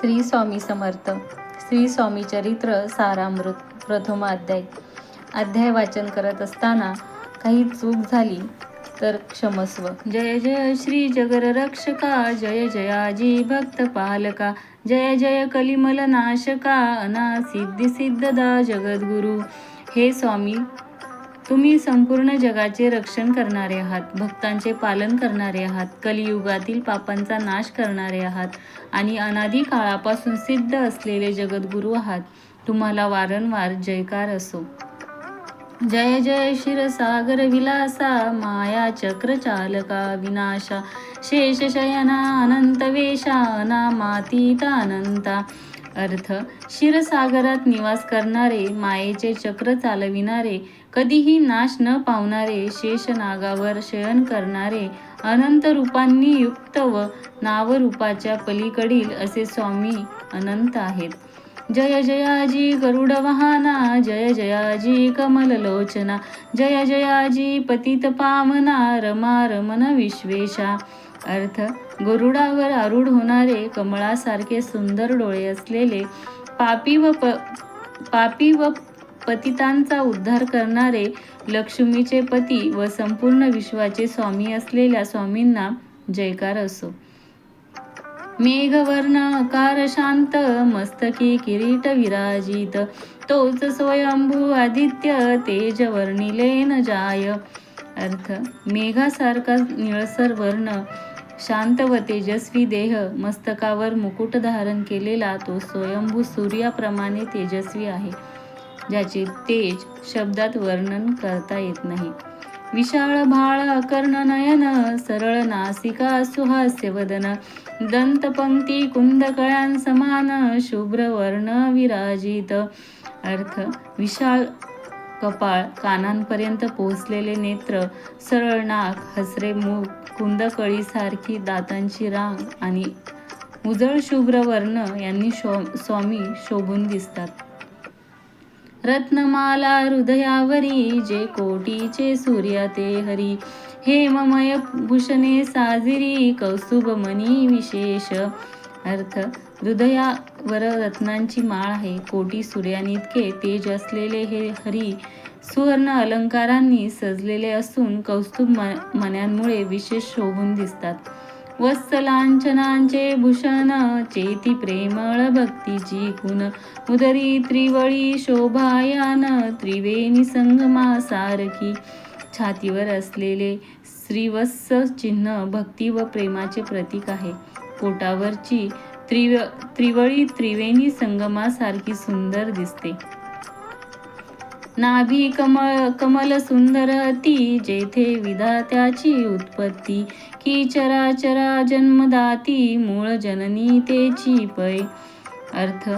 श्री स्वामी समर्थ. श्री स्वामी चरित्र सारामृत प्रथम अध्याय. अध्याय वाचन करत असताना काही चूक झाली तर क्षमस्व. जय जय श्री जगर रक्षका जय जयाजी भक्त पालका जय जय कलिमल नाशका अना सिद्धी सिद्धदा जगद्गुरु. हे स्वामी तुम्ही संपूर्ण जगाचे रक्षण करणारे आहात भक्तांचे पालन करणारे आहात कलियुगातील पापांचा नाश करणारे आहात आणि अनादी काळापासून सिद्ध असलेले जगद्गुरू आहात. तुम्हाला वारंवार जयकार असो. जय जय क्षीरसागर विलासा माया चक्र चालका विनाशा शेषशयना अनंत वेशा अनामातीत अनंता अर्थ क्षीरसागरात निवास करणारे मायेचे चक्र चालविणारे कधीही नाश न पावणारे शेषनागावर शयन करणारे अनंत रूपांनी युक्त व नावरूपाच्या पलीकडील असे स्वामी अनंत आहेत. जय जयाजी गरुड वाहना जय जयाजी कमल लोचना जय जयाजी पतित पावना रमा रमन विश्वेशा. अर्थ गरुडावर आरूढ होणारे कमळासारखे सुंदर डोळे असलेले पापी व प पापी व पतितांचा उद्धार करणारे लक्ष्मीचे पती व संपूर्ण विश्वाचे स्वामी असलेल्या स्वामींना जयकार असो. मेघवर्ण आकार शांत मस्तकी किरीट विराजित तोच स्वयंभू आदित्य तेज वर्णिले न जाय. अर्थ मेघासारखा निळसर वर्ण शांत व तेजस्वी देह मस्तकावर मुकुट धारण केलेला तो स्वयंभू सूर्याप्रमाणे तेजस्वी आहे ज्याचे तेज शब्दात वर्णन करता येत नाही. विशाळ भाळ अकर्ण नयन सरळ नासिका सुहास्य वदन दंतपंक्ती कुंदकळ्यां समान शुभ्र वर्ण विराजित. अर्थ विशाळ कपाळ कानांपर्यंत पोहोचलेले नेत्र सरळ नाक हसरे मुख कुंदकळीसारखी दातांची रांग आणि उजळ शुभ्र वर्ण यांनी शो स्वामी शोभून दिसतात. रत्नमाला हृदयावरी जे कोटीचे सूर्य ते हरी हेममय भूषणे साजिरी कौस्तुभमणी विशेष अर्थ वर रत्नांची माळ आहे. कोटी सूर्यानितके तेज असलेले हे हरी सुवर्ण अलंकारांनी सजलेले असून कौस्तुभ म- मण्यांमुळे विशेष शोभून दिसतात. वत्सलांचनांचे भूषण चेती प्रेमळ भक्तीची गुण उदरी त्रिवळी शोभायान त्रिवेणी संगमा सारखी छातीवर असलेले श्रीवत्स चिन्ह भक्ती व प्रेमाचे प्रतीक आहे. पोटावरची त्रिव त्रिवळी त्रिवेणी संगमासारखी सुंदर दिसते. नाभी कमळ कमल सुंदर ती जेथे विधात्याची उत्पत्ती की चराचरा जन्मदाती मूळ जननी तेची पै. अर्थ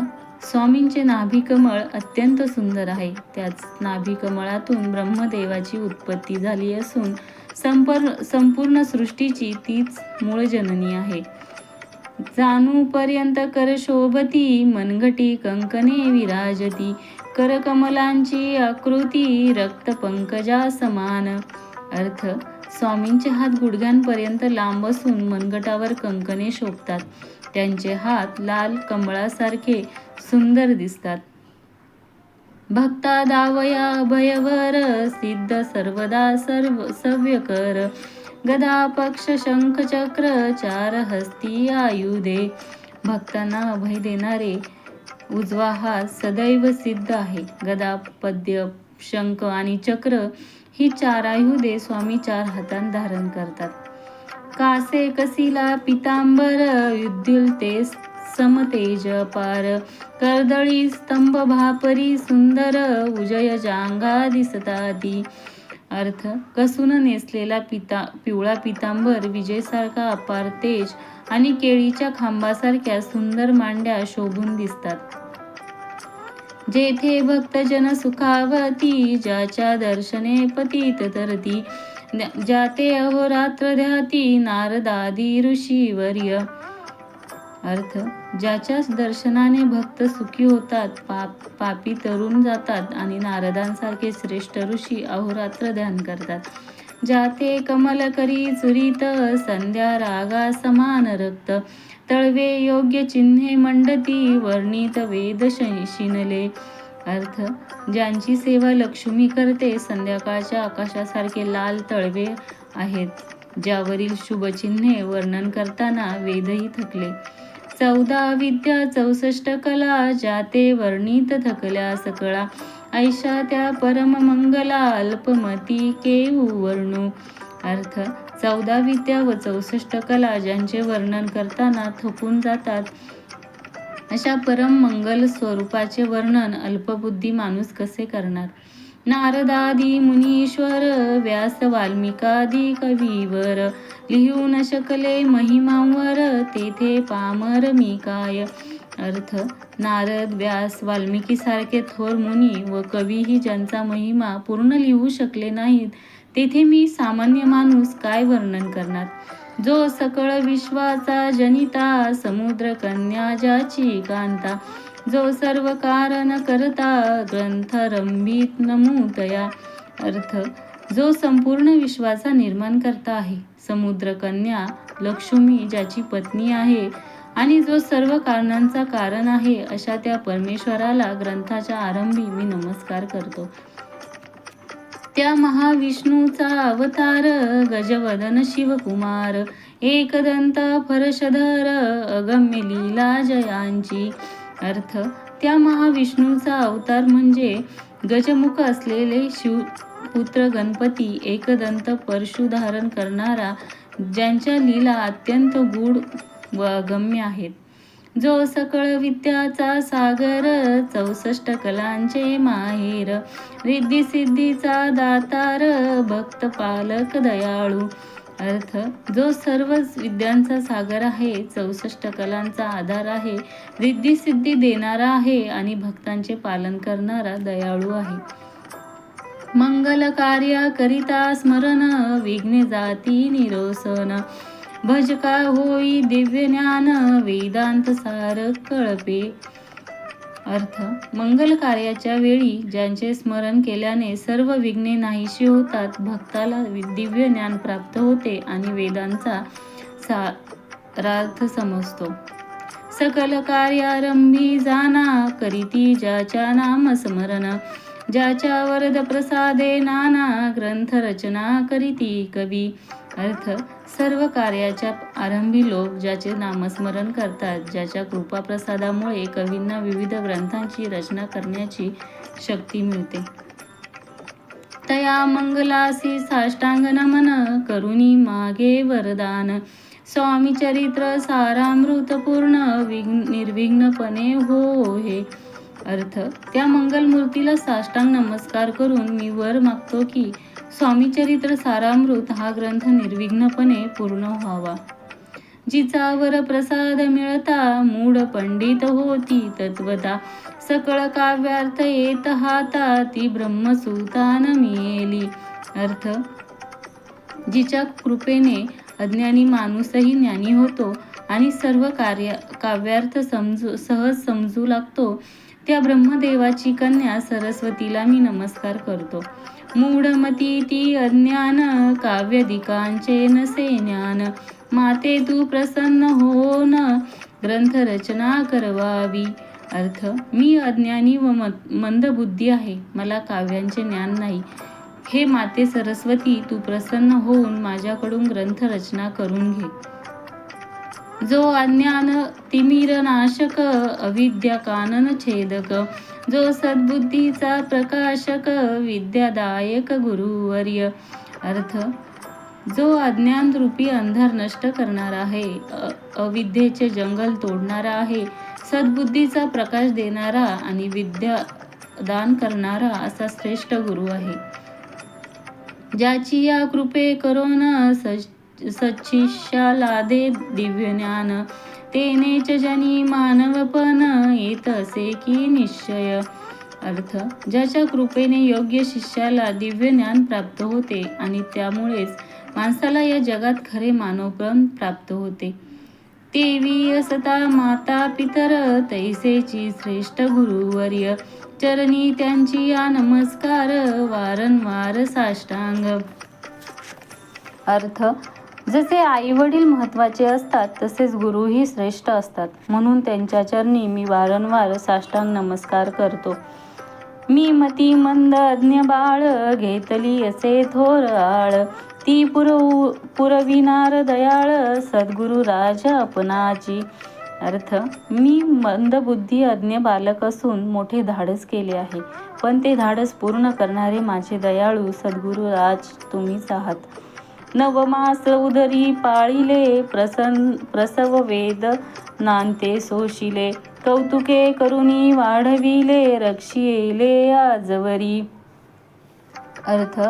स्वामींचे नाभी कमळ अत्यंत सुंदर आहे. त्याच नाभी कमळातून ब्रह्मदेवाची उत्पत्ती झाली असून संपर संपूर्ण सृष्टीची तीच मूळ जननी आहे. जानू पर्यंत कर शोभती मनगटी कंकणे विराजती. करकमलांची आकृती रक्त पंकजा समान. अर्थ स्वामींचे हात गुडघ्यांपर्यंत लांब असून मनगटावर कंकणे शोभतात. त्यांचे हात लाल कमळासारखे सुंदर दिसतात. भक्ता दावया भयवर सिद्ध सर्वदा सर्व सव्य कर. गदा पक्ष शंख चक्र चार हस्ती आयुधे. भक्तांना अभय देणारे उजवा हा सदैव सिद्ध आहे. गदा पद्य शंख आणि चक्र ही चार आयुधे स्वामी चार हातांत धारण करतात. कासे कसिला पितांबर युद्धिल ते समतेज पार. कर्दळी स्तंभ भापरी सुंदर उजय जांगा दिसताती अर्थ कसून नेसलेला पिता पिवळा पितांबर विजेसारखा अपार तेज आणि केळीच्या खांबासारख्या सुंदर मांड्या शोभून दिसतात. जेथे भक्तजन सुखावती ज्याच्या दर्शने पतीत तरती जाते अहोरात्र ध्याती नारदादी ऋषीवर्य अर्थ ज्याच्याच दर्शनाने भक्त सुखी होतात पाप पापी तरुण जातात आणि नारदांसारखे श्रेष्ठ ऋषी अहोरात्र ध्यान करतात. जाते कमल करी चुरीत संध्या रागा समान रक्त. तळवे योग्य चिन्हे मंडती वर्णित वेद शिनले. अर्थ ज्यांची सेवा लक्ष्मी करते संध्याकाळच्या आकाशासारखे लाल तळवे आहेत ज्यावरील शुभचिन्हे वर्णन करताना वेदही थकले. चौदा विद्या चौसष्ट कला जाते वर्णित थकल्या सकळा. ऐशा त्या परम मंगला अल्पमती केऊ वर्णू. अर्थ चौदा विद्या व चौसष्ट कला ज्यांचे वर्णन करताना थकून जातात. अशा परम मंगल स्वरूपाचे वर्णन अल्पबुद्धी माणूस कसे करणार? नारदादी मुनीश्वर व्यास वाल्मिकादी कवीवर. लिहू न शकले महिमांवर तेथे पामर मी काय? अर्थ नारद व्यास वाल्मिकी सारखे थोर मुनी व कवीही ज्यांचा महिमा पूर्ण लिहू शकले नाहीत तेथे मी सामान्य माणूस काय वर्णन करणार? जो सकळ विश्वाचा जनिता समुद्र कन्या ज्याची कांता जो सर्व कारण करता ग्रंथ रंभीत नमूतया अर्थ जो संपूर्ण विश्वाचा निर्माण करता आहे. समुद्र कन्या लक्ष्मी ज्याची पत्नी आहे आणि जो सर्व कारणांचा कारण आहे अशा त्या परमेश्वराला ग्रंथाच्या आरंभी मी नमस्कार करतो. त्या महाविष्णूचा अवतार गजवदन शिवकुमार एकदंत फरशधर अगम्य लीला जयांची अर्थ त्या महाविष्णूचा अवतार म्हणजे गजमुख असलेले शिव पुत्र गणपती एकदंत परशु धारण करणारा ज्यांच्या लीला अत्यंत गूढ व अगम्य आहेत. जो सकळ विद्याचा सागर चौसष्ट कलांचे माहेर रिद्धी सिद्धीचा दातार भक्त पालक दयाळू अर्थ जो सर्व विद्यांचा सागर आहे चौसष्ट कलांचा आधार आहे रिद्धी देणारा आहे आणि भक्तांचे पालन करणारा दयाळू आहे. मंगल कार्य करिता स्मरण विघ्ने जाती निरोसन. भजका होई दिव्य ज्ञान वेदांत सार कळपे. अर्थ मंगल कार्याच्या वेळी ज्यांचे स्मरण केल्याने सर्व विघ्ने नाहीशी होतात भक्ताला दिव्य ज्ञान प्राप्त होते आणि वेदांचा सारार्थ समजतो. सकल कार्यारंभी जाना करीती ज्याच्या नाम स्मरण. ज्याच्या वरद प्रसादे नाना ग्रंथ रचना करीती कवी. अर्थ सर्व कार्याच्या आरंभी लोक ज्याचे नामस्मरण करतात ज्याच्या कृपा प्रसादामुळे कवींना विविध ग्रंथांची रचना करण्याची शक्ती मिळते. तया मंगलासी साष्टांग नमन करुणी मागे वरदान. स्वामी चरित्र सारामृत पूर्ण विघ्न निर्विघ्नपणे हो हे अर्थ. त्या मंगलमूर्तीला साष्टांग नमस्कार करून मी वर मागतो की स्वामी चरित्र सारामृत हा ग्रंथ निर्विघ्नपणे पूर्ण व्हावा. जिचावर प्रसाद मिळता मूढ पंडित होती तत्वता. सकळ काव्यार्थ येत हाता ती ब्रह्मसुतान मिळेली. अर्थ जिच्या कृपेने अज्ञानी माणूसही ज्ञानी होतो आणि सर्व कार्य काव्यार्थ समजू सहज समजू लागतो त्या ब्रह्मदेवाची कन्या सरस्वतीला मी नमस्कार करतो. मूढमती ती अज्ञान काव्यदिकांचे नसे ज्ञान. माते तू प्रसन्न होन ग्रंथ रचना करवावी. अर्थ मी अज्ञानी व मंदबुद्धी आहे. मला काव्यांचे ज्ञान नाही. हे माते सरस्वती तू प्रसन्न होऊन माझ्याकडून ग्रंथ रचना करून घे. जो अज्ञान तिमिर नाशक अविद्या कानन छेदक. जो सद्बुद्धीचा प्रकाशक विद्यादायक गुरुवर्य अर्थ जो अज्ञान रूपी अंधार नष्ट करणारा आहे अविद्येचे जंगल तोडणारा आहे सद्बुद्धीचा प्रकाश देणारा आणि विद्या दान करणारा असा श्रेष्ठ गुरु आहे. ज्याची या कृपे करून सज सच्शिष्याला दे दिव्य ज्ञान. तेनेच जनी मानवपण येत असे की निश्चय. अर्थ ज्याच्या कृपेने योग्य शिष्याला दिव्य ज्ञान प्राप्त होते आणि त्यामुळेच माणसाला या जगात खरे मानवपण प्राप्त होते. देवी असता माता पितर तैसेची श्रेष्ठ गुरुवर्य. चरणी त्यांची या नमस्कार वारंवार साष्टांग. अर्थ जसे आई वडील महत्त्वाचे असतात तसेच गुरुही श्रेष्ठ असतात. म्हणून त्यांच्या चरणी मी वारंवार साष्टांग नमस्कार करतो. मी मती मंद अज्ञ बाळ घेतली असे थोर आळ. ती पुरवू पुरविनार दयाळ सद्गुरु राजा आपणाची अर्थ मी मंदबुद्धी अज्ञ बालक असून मोठे धाडस केले आहे. पण ते धाडस पूर्ण करणारे माझे दयाळू सद्गुरु राज तुम्हीच आहात नवमास उदरी पाळिले प्रसन प्रसव वेद नांते सोशिले. कौतुके करुणी वाढविले रक्षिले आजवरी. अर्थ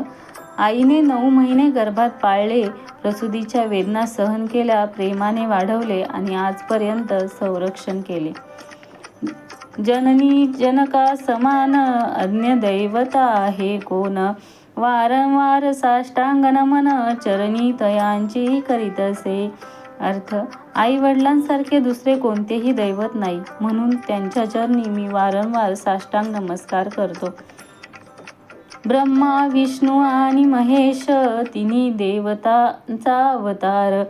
आईने नऊ महिने गर्भात पाळले प्रसूदीच्या वेदना सहन केल्या प्रेमाने वाढवले आणि आजपर्यंत संरक्षण केले. जननी जनका समान अन्य दैवता आहे कोण? वारंवार साष्टांग नमन चरणी तयांची करीत असे. अर्थ आई वडिलांसारखे दुसरे कोणतेही दैवत नाही म्हणून त्यांच्या चरणी मी वारंवार साष्टांग नमस्कार करतो. ब्रह्मा विष्णू आणि महेश तिन्ही देवतांचा अवतार.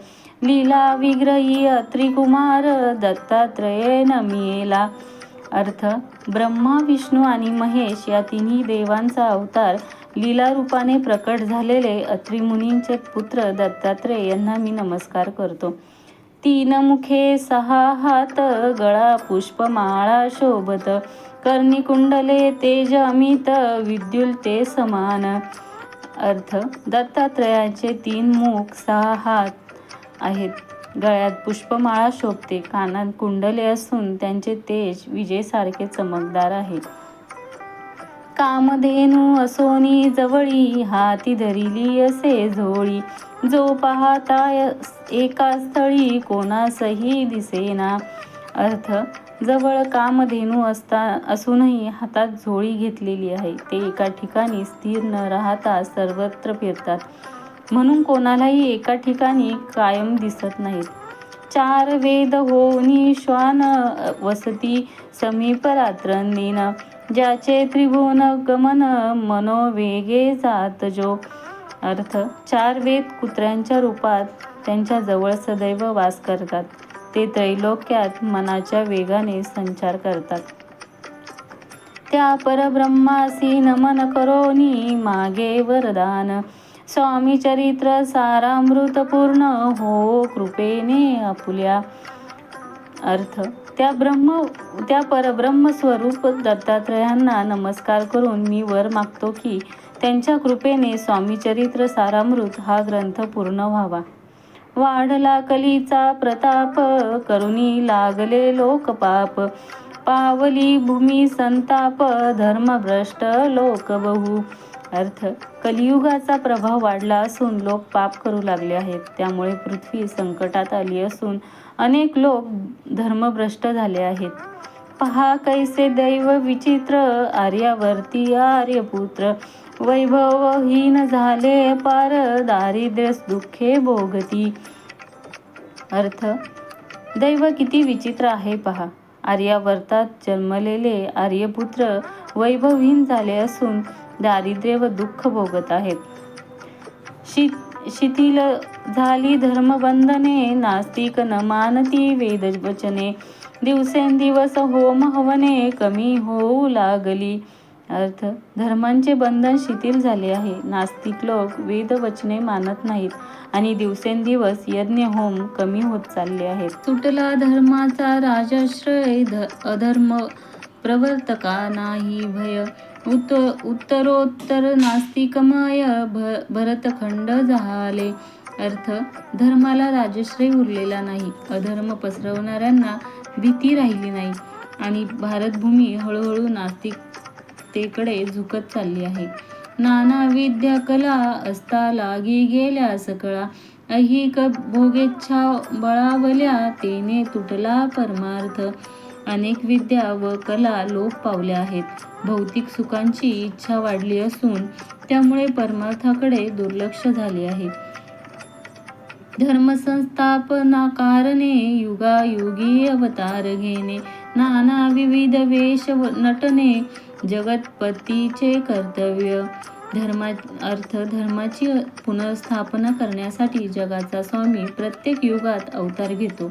लीला विग्रही अत्रिकुमार दत्तात्रये नमियेला अर्थ ब्रह्मा विष्णू आणि महेश या तिन्ही देवांचा अवतार लीला रूपाने प्रकट झालेले अत्रिमुनींचे पुत्र दत्तात्रय यांना मी नमस्कार करतो. तीन मुखे सहा हात गळा पुष्पमाळा शोभत. कर्णिकुंडले तेज अमित विद्युल ते समान. अर्थ दत्तात्रयाचे तीन मुख सहा हात आहेत. गळ्यात पुष्पमाळा शोभते कानात कुंडले असून त्यांचे तेज विजेसारखे चमकदार आहे. कामधेनू असोनी जवळी हाती धरिली असे झोळी. जो पाहता एका स्थळी कोणासही दिसेना. अर्थ जवळ कामधेनू असता असूनही हातात झोळी घेतलेली आहे. ते एका ठिकाणी स्थिर न राहता सर्वत्र फिरतात. म्हणून कोणालाही एका ठिकाणी कायम दिसत नाहीत. चार वेद होनी श्वान वसती समीप रात्रंदीन ज्याचे त्रिभुवन गमन मनोवेगे जात जो. अर्थ चार वेद कुत्र्यांच्या रूपात त्यांच्या जवळ सदैव वास करतात. ते त्रैलोक्यात मनाच्या वेगाने संचार करतात. त्या परब्रह्मासी नमन करोनी मागे वरदान. स्वामी चरित्र सारामृत पूर्ण हो कृपेने आपुल्या अर्थ त्या ब्रह्म त्या परब्रह्म स्वरूप दत्तात्रयांना नमस्कार करून मी वर मागतो की त्यांच्या कृपेने स्वामीचरित्र सारामृत हा ग्रंथ पूर्ण व्हावा. वाढला कलीचा प्रताप करुणी लागले लोकपाप पावली भूमी संताप धर्मभ्रष्ट लोक बहु. अर्थ कलियुगाचा प्रभाव वाढला असून लोक पाप करू लागले आहेत. त्यामुळे पृथ्वी संकटात आली असून अनेक लोक धर्मभ्रष्ट झाले आहेत. पहा कैसे दैव विचित्र आर्यावर्ती आर्यपुत्र. वैभवहीन झाले पार दारिद्र्य दुःखे भोगती. अर्थ दैव किती विचित्र आहे पहा. आर्यावर्तात जन्मलेले आर्यपुत्र वैभवहीन झाले असून दारिद्र्य व दुःख भोगत आहेत. शि शिथिल झाली धर्मबंधने नास्तिक न मानती वेदवचने. दिवसेंदिवस होम हवने कमी होऊ लागली. अर्थ धर्मांचे बंधन शिथिल झाले आहे. नास्तिक लोक वेदवचने मानत नाहीत आणि दिवसेंदिवस यज्ञ होम कमी होत चालले आहेत. तुटला धर्माचा राजाश्रय ध अधर्म प्रवर्तका नाही भय. उत उत्तरोत्तर नास्तिकमय भ भरतखंड झाले अर्थ धर्माला राजश्रय उरलेला नाही. अधर्म पसरवणाऱ्यांना भीती राहिली नाही. आणि भारतभूमी हळूहळू नास्तिकतेकडे झुकत चालली आहे. नाना विद्या कला असता लागी गेल्या सकळा. अहिक भोगेच्छा बळावल्या तेने तुटला परमार्थ. अनेक विद्या व कला लोप पावल्या आहेत. भौतिक सुखांची इच्छा वाढली असून त्यामुळे परमार्थाकडे दुर्लक्ष झाले आहे. धर्मसंस्थापना कारणे युगायुगी अवतार घेणे नाना विविध वेश नटने जगतपतीचे कर्तव्य. धर्मा अर्थ धर्माची पुनर्स्थापना करण्यासाठी जगाचा स्वामी प्रत्येक युगात अवतार घेतो.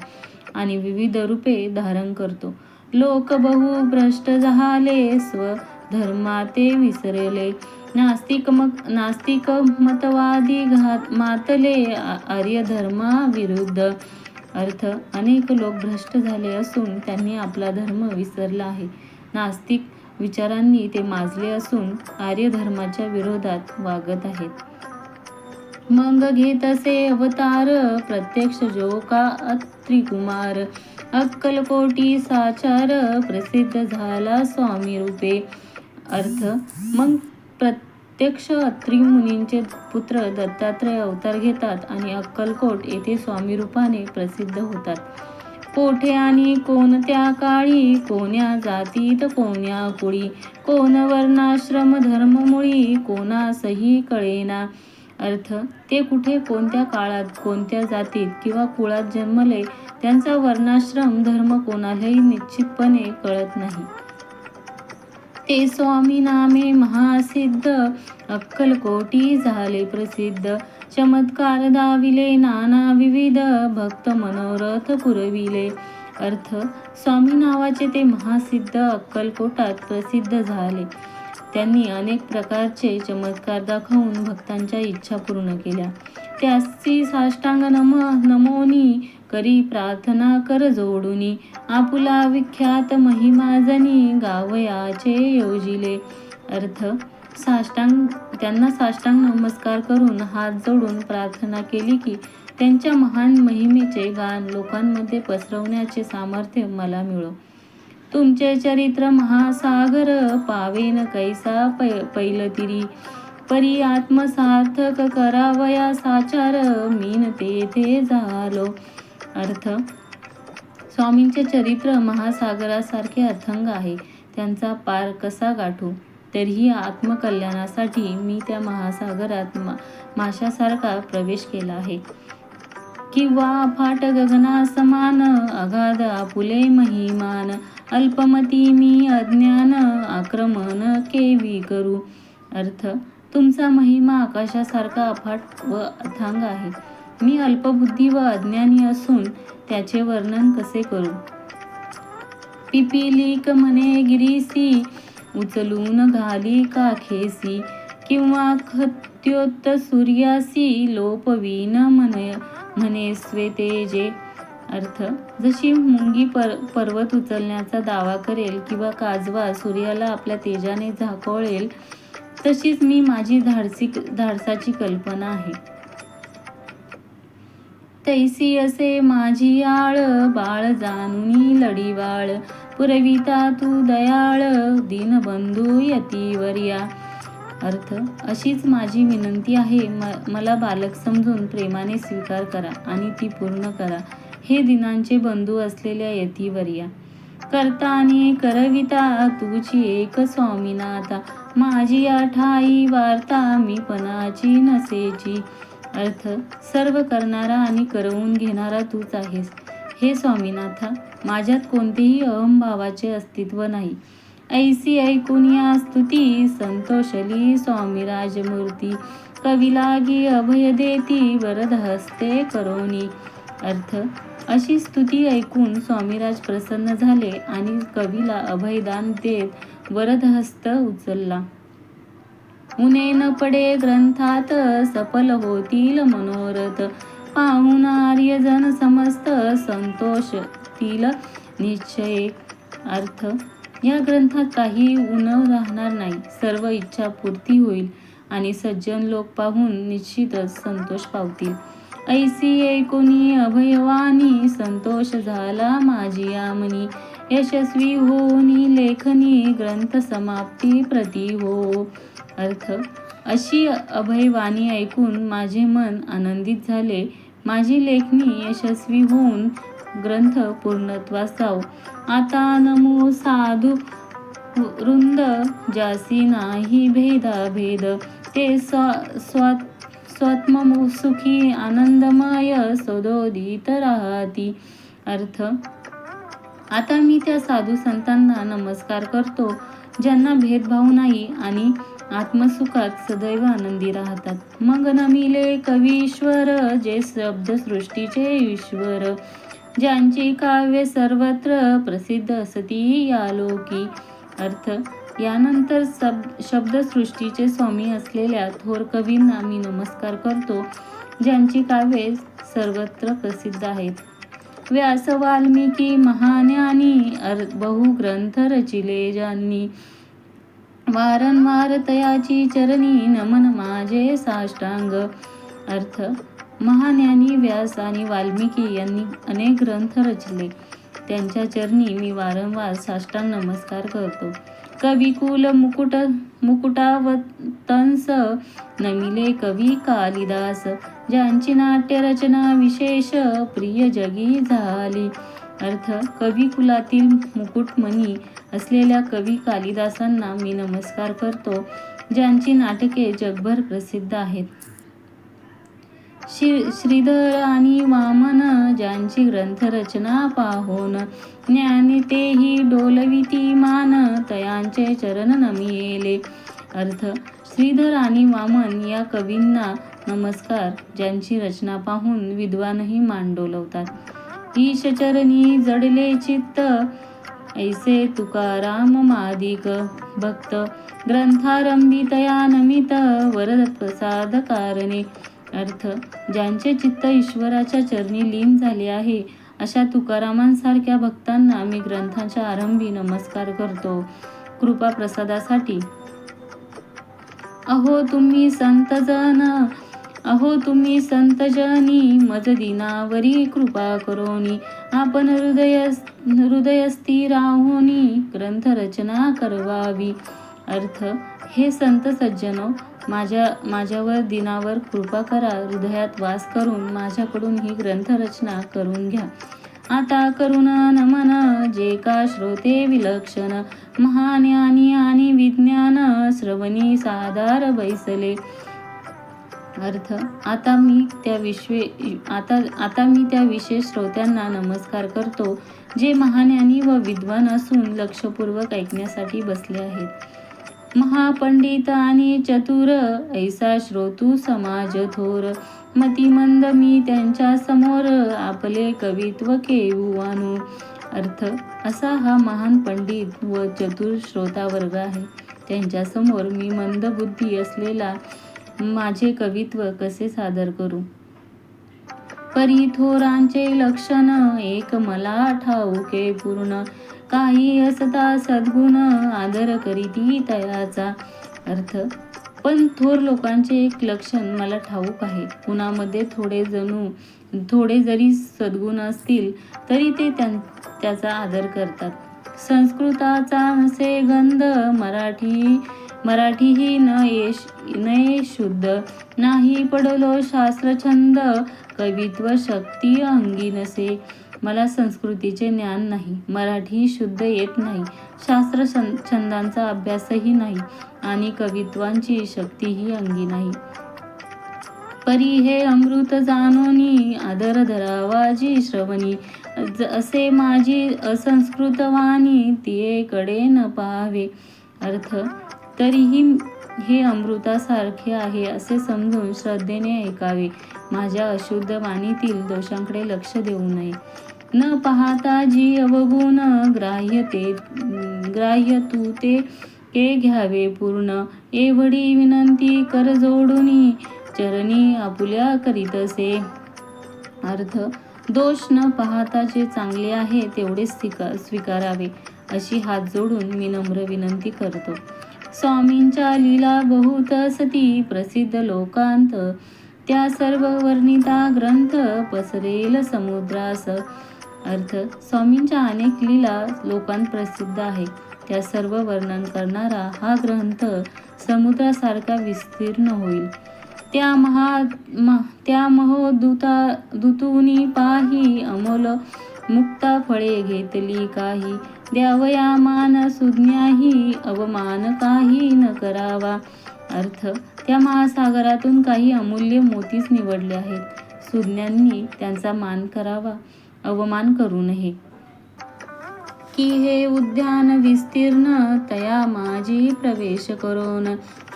आणि विविध रूपे धारण करतो. लोक बहु भ्रष्ट झाले स्व धर्माते विसरले. नास्तिक मग नास्तिक मतवादी घात मातले आर्यधर्माविरुद्ध आर्य धर्मा विरुद्ध. अर्थ अनेक लोक भ्रष्ट झाले असून त्यांनी आपला धर्म विसरला आहे. नास्तिक विचारांनी ते माजले असून आर्य धर्माच्या विरोधात वागत आहेत. मग घेत असे अवतार प्रत्यक्ष जो का त्रिकुमार अक्कलकोटी साचार प्रसिद्ध झाला स्वामी रूपे. अर्थ मग प्रत्यक्ष अत्री मुनींचे पुत्र दत्तात्रय अवतार घेतात आणि अक्कलकोट येथे स्वामी रूपाने प्रसिद्ध होतात. कोठे आणि कोणत्या काळी कोण्या जातीत कोण्या कुळी? कोण वर्णाश्रम धर्ममुळी कोणासही कळेना. अर्थ ते कुठे कोणत्या काळात कोणत्या जातीत किंवा कुळात जन्मले त्यांचा वर्णाश्रम धर्म कोणालाही निश्चितपणे कळत नाही. ते स्वामी नामे महासिद्ध अक्कलकोटी झाले प्रसिद्ध. चमत्कार दाविले नाना विविध भक्त मनोरथ पुरविले. अर्थ स्वामी नावाचे ते महासिद्ध अक्कलकोटात प्रसिद्ध झाले. त्यांनी अनेक प्रकारचे चमत्कार दाखवून भक्तांच्या इच्छा पूर्ण केल्या. त्यासी साष्टांग नम नमोनी करी प्रार्थना कर जोडूनी. आपुला विख्यात महिमा जनी गावयाचे योजिले. अर्थ साष्टांग त्यांना साष्टांग नमस्कार करून हात जोडून प्रार्थना केली की त्यांच्या महान महिमेचे गान लोकांमध्ये पसरवण्याचे सामर्थ्य मला मिळो. तुमचे चरित्र महासागर पावेन कैसा पै पैलतिरी? परी आत्मसार्थक करावया साचार मीन तेथे झालो. अर्थ? स्वामींचे चरित्र महासागरासारखे अथंग आहे. त्यांचा पार कसा गाठू? तरीही आत्मकल्याणासाठी मी त्या महासागरात मा माशासारखा प्रवेश केला आहे. किंवा फाट गगना समान अगाध आपुले महिमान अल्पमती मी अज्ञान आक्रमण केवी करू. अर्थ तुमचा महिमा आकाशासारखा अफाट व अथांग आहे. मी अल्पबुद्धी व अज्ञानी असून त्याचे वर्णन कसे करू? पिपिलीक म्हणे गिरीसी उचलून घाली काखेसी. किंवा खत्योत सूर्यासी लोपवीन म्हणे म्हणे स्वेतेजे अर्थ जशी मुंगी पर पर्वत उचलण्याचा दावा करेल किंवा काजवा सूर्याला आपल्या तेजाने झाकोळेल तशीच मी माझी धाडसी धाडसाची कल्पना आहे. तैसी असे माझी आळ बाळ जानुनी लढीवाळ पुरविता तू दयाळ दीनबंधू यतीवर्या अर्थ अशीच माझी विनंती आहे म मला बालक समजून प्रेमाने स्वीकार करा आणि ती पूर्ण करा. हे दिनांचे बंधू असलेल्या यतीवर्या. करता आणि करविता तुझी एक स्वामीनाथा. माझी आठाई वार्ता मी पणाची नसेची. अर्थ सर्व करणारा आणि करवून घेणारा तूच आहेस. हे स्वामीनाथा माझ्यात कोणतेही अहमभावाचे अस्तित्व नाही. ऐसी ऐकून या स्तुती संतोषली स्वामी राजमूर्ती कविलागी अभय देती वरद हस्ते करोनी. अर्थ अशी स्तुती ऐकून स्वामीराज प्रसन्न झाले आणि कवीला अभयदान देत वरदहस्त उचलला. उने न पडे ग्रंथात सफल होतील मनोरथ. पाहून आर्यजन समस्त संतोष तील निश्चय अर्थ या ग्रंथात काही उण राहणार नाही. सर्व इच्छा पूर्ती होईल आणि सज्जन लोक पाहून निश्चितच संतोष पावतील. ऐसी ऐकोनी अभयवानी संतोष झाला माझी आमनी. यशस्वी होनी लेखनी ग्रंथ समाप्ती प्रती हो. अर्थ अशी अभयवाणी ऐकून माझे मन आनंदित झाले. माझी लेखणी यशस्वी होऊन ग्रंथ पूर्णत्वास जाऊ आता नमो साधू वृंद जासी नाही भेदाभेद ते स्व स्व स्वत्मसुखी आनंदमय सदोदित राहती. अर्थ आता मी त्या साधू संतांना नमस्कार करतो ज्यांना भेदभाव नाही आणि आत्मसुखात सदैव आनंदी राहतात. मग नमिले कवीश्वर जे शब्द सृष्टीचे ईश्वर ज्यांची काव्य सर्वत्र प्रसिद्ध असती या लोकी. अर्थ यानंतर सब शब्दसृष्टीचे स्वामी असलेल्या थोर कवींना मी नमस्कार करतो ज्यांची काव्ये सर्वत्र प्रसिद्ध आहेत. व्यास वाल्मिकी महाज्ञानी अर बहुग्रंथ रचिले ज्यांनी. वारंवार तयाची चरणी नमन माझे साष्टांग. अर्थ महाज्ञानी व्यास आणि वाल्मिकी यांनी अनेक ग्रंथ रचले. त्यांच्या चरणी मी वारंवार साष्टांग नमस्कार करतो. कविकुल मुकुट मुकुटावतंस नमिले कवी कालिदास ज्यांची नाट्यरचना विशेष प्रिय जगी झाली. अर्थ कविकुलातील मुकुटमणी असलेल्या कवी कालिदासांना मी नमस्कार करतो ज्यांची नाटके जगभर प्रसिद्ध आहेत. श्री श्रीधर आणि वामन ज्यांची ग्रंथरचना पाहून ज्ञानी तेही डोलविती मान तयांचे चरण नमिले अर्थ श्रीधर आणि वामन या कवींना नमस्कार ज्यांची रचना पाहून विद्वानही मान डोलवतात ईशचरणी जडले चित्त ऐसे तुकाराम मादिक भक्त ग्रंथारंभी तया नमित वरद प्रसाद कारणे अर्थ ज्यांचे चित्त ईश्वराच्या चरणी लीन झाले आहे अशा तुकारामांसारख्या भक्तांना मी ग्रंथाच्या आरंभी नमस्कार करतो. कृपा प्रसादासाठी. अहो तुम्ही संतजन अहो तुम्ही संतजनी मज दिनावरी कृपा करोनी आपण हृदय हृदयस्थी राहुनी ग्रंथ रचना करवावी. अर्थ हे संत सज्जनो माझ्या माझ्यावर दिनावर कृपा करा हृदयात वास करून माझ्याकडून ही ग्रंथरचना करून घ्या. आता करुण नमन जे का श्रोते विलक्षण महाज्ञानी आणि विज्ञान श्रवणी साधार बैसले. अर्थ आता मी त्या विश्वे आता आता मी त्या विशेष श्रोत्यांना नमस्कार करतो जे महाज्ञानी व विद्वान असून लक्षपूर्वक ऐकण्यासाठी बसले आहेत. महापंडित आणि चतुर ऐसा श्रोतू समाज थोर. मतिमंद मी त्यांच्यासमोर आपले कवित्व केऊ आणू अर्थ असा हा महान पंडित व चतुर श्रोता वर्ग आहे. त्यांच्यासमोर मी मंदबुद्धी असलेला माझे कवित्व कसे सादर करू? परी थोरांचे लक्षण एक मला ठाऊके पूर्ण. काही असता सद्गुण आदर करीती तयाचा अर्थ. पण थोर लोकांचे एक लक्षण मला ठाऊक आहे. कुणामध्ये थोडे जणू थोडे जरी सद्गुण असतील तरी ते त्यां त्याचा आदर करतात. संस्कृताचा नसे गंध मराठी मराठी ही न येश नये शुद्ध. नाही पडलो शास्त्रछंद कवित्व शक्ती अंगी नसे. मला संस्कृतीचे ज्ञान नाही मराठी शुद्ध येत नाही शास्त्र छंदांचा अभ्यासही नाही आणि कवित्वांची शक्तीही अंगी नाही. परी हे अमृत जानोनी आदर धरावाजी श्रवणी असे माझी असंस्कृत वाणी तिये कडे न पाहावे. अर्थ तरीही हे अमृतासारखे आहे असे समजून श्रद्धेने ऐकावे. माझ्या अशुद्ध वाणीतील दोषांकडे लक्ष देऊ नये. न पाहता जी अवगुण ग्राह्य ते ग्राह्य तू ते के घ्यावे पूर्ण. एवढी विनंती कर जोडूनी चरणी आपुल्या करीतसे अर्थ दोष न पाहता जे चांगले आहे तेवढे स्वीकार स्वीकारावे अशी हात जोडून मी नम्र विनंती करतो. स्वामींच्या लीला बहुत सती प्रसिद्ध लोकांत. त्या सर्व वर्णिता ग्रंथ पसरेल समुद्रास. अर्थ स्वामींच्या अनेक लीला लोकांत प्रसिद्ध आहे. त्या सर्व वर्णन करणारा हा ग्रंथ समुद्रासारखा विस्तीर्ण होईल. त्या महा त्या महोदूता दुतुनी पाही अमोल मुक्ता फळे घेतली काही. द्यावया मान सुज्ञाही अवमान काही न करावा. अर्थ त्या महासागरातून काही अमूल्य मोतीच निवडले आहेत. सुज्ञांनी त्यांचा मान करावा. अवमान करू नये. की हे उद्यान विस्तीर्ण तया माझी प्रवेश करोन.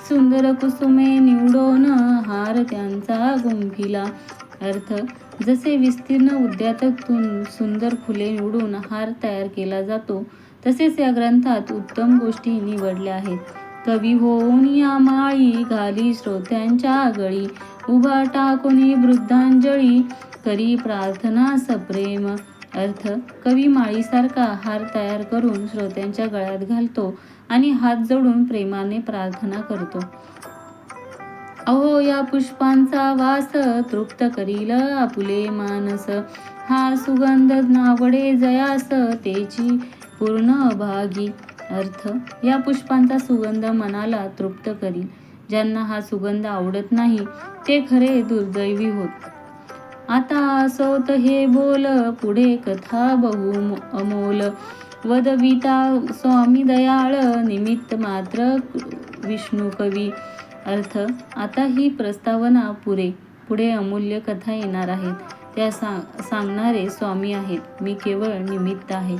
सुंदर कुसुमे निवडोन हार त्यांचा गुंफिला. अर्थ जसे विस्तीर्ण उद्यातातून सुंदर फुले निवडून हार तयार केला जातो तसेच या ग्रंथात उत्तम गोष्टी निवडल्या आहेत. कवी होऊन या माळी घाली श्रोत्यांच्या गळी उभा टाकुनी वृद्धांजळी. करी प्रार्थना सप्रेम. अर्थ कवी माळीसारखा हार तयार करून श्रोत्यांच्या गळ्यात घालतो आणि हात जोडून प्रेमाने प्रार्थना करतो. अहो या पुष्पांचा वास तृप्त करील आपुले मानस. हा सुगंध नावडे जयास तेची पूर्ण भागी. अर्थ या पुष्पांचा सुगंध मनाला तृप्त करील. ज्यांना हा सुगंध आवडत नाही ते खरे दुर्दैवी होत. आता असोत हे बोल पुढे कथा बहु अमोल. वदविता स्वामी दयाळ निमित्त मात्र विष्णू कवी. अर्थ आता ही प्रस्तावना पुरे. पुढे अमूल्य कथा येणार आहेत. त्या सा सांगणारे स्वामी आहेत. मी केवळ निमित्त आहे.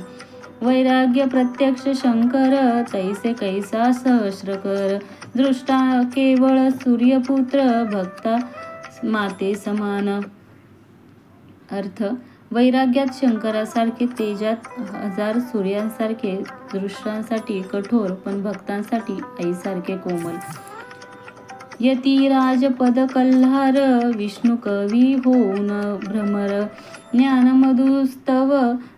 वैराग्य प्रत्यक्ष शंकर तैसे कैसा सहस्रकर. दृष्टा केवळ सूर्यपुत्र भक्ता माते समान. अर्थ वैराग्यात शंकरासारखे तेजात हजार सूर्यांसारखे दृष्टांसाठी कठोर पण भक्तांसाठी आईसारखे कोमल. यती राजपद कल्हार विष्णू कवी होऊन भ्रमर ज्ञान मधुस्तव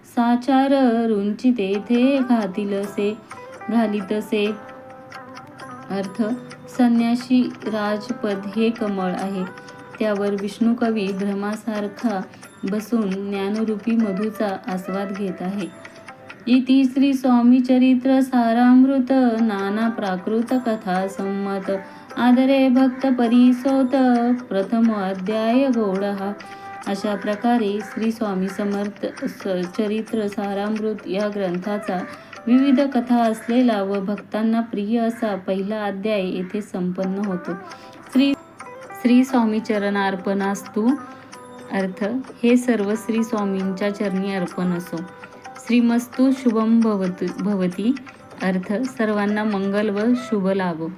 साचार रुंची तेथे घातीलसे घालीतसे अर्थ संन्याशी राजपद हे कमळ आहे. त्यावर विष्णू कवी भ्रमासारखा बसून ज्ञानरूपी मधूचा आस्वाद घेत आहे. इति श्री स्वामी चरित्र सारामृत नाना प्राकृत कथा संमत आदरे भक्त परिसोत प्रथम अध्याय गोडहा. अशा प्रकारे श्री स्वामी समर्थ चरित्र सारामृत या ग्रंथाचा विविध कथा असलेला व भक्तांना प्रिय असा पहिला अध्याय येथे संपन्न होतो. श्री श्री स्वामी चरणार्पणास्तू. अर्थ हे सर्व श्री स्वामींच्या चरणी अर्पण असो. श्रीमस्तु शुभम भवतु भवती. अर्थ सर्वांना मंगल व शुभ लाभो.